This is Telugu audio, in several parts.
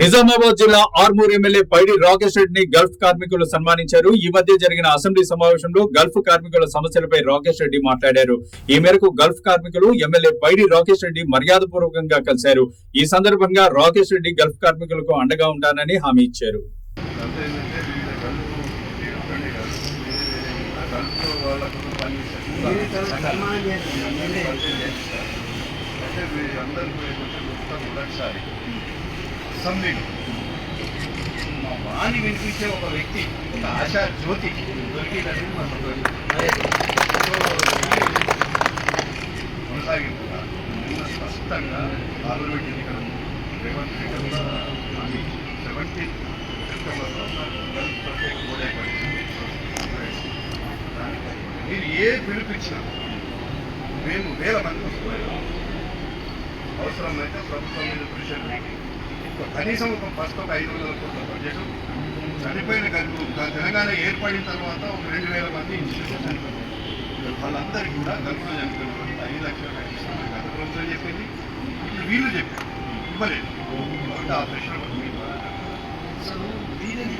నిజామాబాద్ జిల్లా ఆర్మూర్ ఎమ్మెల్యే పైడి రాకేష్ రెడ్డిని గల్ఫ్ కార్మికులు సన్మానించారు. ఈ మధ్య జరిగిన అసెంబ్లీ సమావేశంలో గల్ఫ్ కార్మికుల సమస్యలపై రాకేష్ రెడ్డి మాట్లాడారు. ఈ మేరకు గల్ఫ్ కార్మికులు ఎమ్మెల్యే పైడి రాకేష్ రెడ్డి మర్యాదపూర్వకంగా కలిశారు. ఈ సందర్భంగా రాకేష్ రెడ్డి గల్ఫ్ కార్మికులకు అండగా ఉంటానని హామీ ఇచ్చారు. అంటే అసెంబ్లీలో మా వాణి వినిపించే ఒక వ్యక్తి ఒక ఆశా జ్యోతి దొరికిందని మా కొనసాగింపుగా నిన్న స్పష్టంగా పార్లమెంట్ ఎన్నికల రేవంత్ రెడ్డి కూడా హామీ సెవెంటీన్ సెప్టెంబర్లో ప్రత్యేక హోదా ఏర్పడింది. మీరు ఏ పిలిపించినా మేము వేల మంది వస్తున్నాం. అవసరమైతే ప్రభుత్వం మీద ప్రెషర్ పెట్టి కనీసం ఒక ఫస్ట్ ఒక ఐదు వందల కోట్ల బడ్జెట్ చనిపోయిన గల్పు తెలంగాణ ఏర్పడిన తర్వాత ఒక రెండు వేల మంది ఇన్స్టిట్యూషన్ చనిపోయారు. వాళ్ళందరికీ కూడా గల్ఫ్లో చనిపోయిన ఐదు లక్షల కట్టిస్తామని గత ప్రభుత్వం చెప్పింది. ఇప్పుడు వీళ్ళు చెప్పారు. ఇవ్వలేదు. కాబట్టి ఆ ప్రశ్న అసలు వీళ్ళని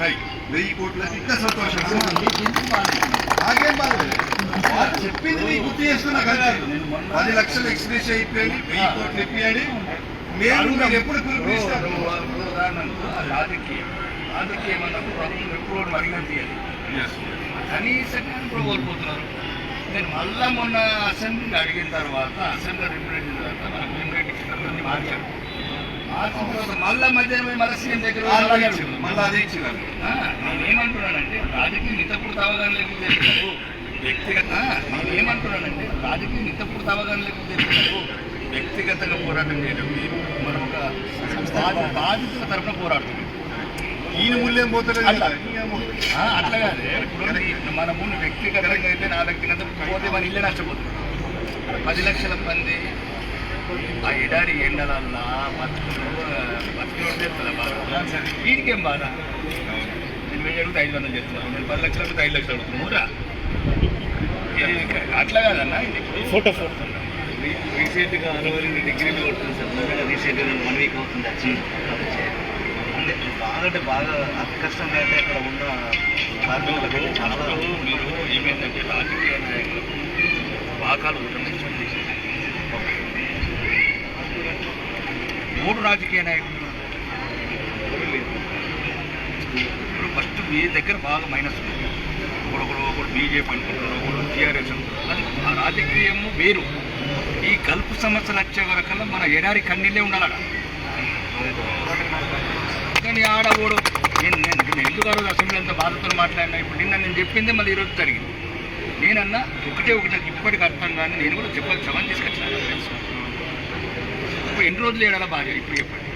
రైట్ వెయ్యి కోట్లకి ఇంకా సంతోషం నాకేం చెప్పింది మీకు గుర్తు చేస్తున్నా కదా పది లక్షలు ఎక్స్ప్రెస్ అయిపోయింది వెయ్యి కోట్లు మీరు ఎప్పుడు పిలుపునిస్తారు ఉదాహరణకు రాజకీయం రాజకీయం అన్నప్పుడు ప్రభుత్వం ఎప్పుడు మరిగా తీయాలి కనీసం ఇప్పుడు కోల్పోతున్నారు నేను మళ్ళా మొన్న అసెంబ్లీ అడిగిన తర్వాత అసెంబ్లీ రిప్రజెంట్ తర్వాత ఇచ్చినటువంటి మార్చారు మార్చిన తర్వాత మళ్ళా మధ్య మళ్ళీ సీఎం దగ్గర. మళ్ళీ అదే ఇచ్చినారు ఆ, నేనేమంటున్నానంటే రాజకీయం నితప్పుడు అవగాహన లేకుండా చేస్తున్నారు వ్యక్తిగత ఆ, నేనేమంటున్నానంటే రాజకీయం నితప్పుడు అవగాహన లేకుండా చేస్తున్నారు వ్యక్తిగతంగా పోరాటం చేయడం మనం ఒక బాధ- బాధితుల తరఫున పోరాడుతున్నాం. ఈయన మూల్యం పోతలేదు అట్లా. కదా. ఈ- మనము వ్యక్తిగతంగా అయితే నా వ్యక్తిగత పోతే మన ఇల్లే నష్టపోతుంది. పది లక్షల మంది ఆ ఎడారి ఎండలల్లా బతుకులు బతుకులు చేస్తున్నా బాధ వీడికేం బాధ? నేను వెయ్యి అడిగితే ఐదు వందలు చేస్తున్నాను నేను పది లక్షలు అడిగితే ఐదు లక్షలు అడుగుతున్నావురా అట్లా కాదన్నా ఫోటో ఫోటో. రీసెంట్గా అరవై రెండు డిగ్రీలు కొడుతుంది సార్ రీసెంట్గా వన్ వీక్ అవుతుంది వచ్చి అంటే బాగా అంటే బాగా అతి కష్టంగా అయితే అక్కడ ఉన్న కార్మికులకు చాలా మీరు ఏమైందంటే రాజకీయ నాయకులకు వాకాలు ఉల్లంఘించండి మూడు రాజకీయ నాయకులు ఇప్పుడు ఫస్ట్ మీ దగ్గర బాగా మైనస్ ఉంది. ఒకడు ఒకడు ఒకడు బీజేపీ అనుకుంటారు ఒకడు టీఆర్ఎస్ అది ఆ రాజకీయము వేరు. ఈ కలుపు సమస్యలు వచ్చే వరకల్లా మన ఎడారి కన్నీళ్ళే ఉండాలట. కానీ ఆడవాడు నేను నేను ఎందుకు ఆ రోజు అసెంబ్లీ అంత బాధతో మాట్లాడినా? ఇప్పుడు నిన్న నేను చెప్పింది మళ్ళీ ఈరోజు జరిగింది. నేనన్నా ఒకటే ఒకటి ఇప్పటికి అర్థం కానీ నేను కూడా చెప్పాలి సవాల్ తీసుకొచ్చిన. ఇప్పుడు ఎన్ని రోజులు ఏడాలా బాగా ఇప్పుడు చెప్పండి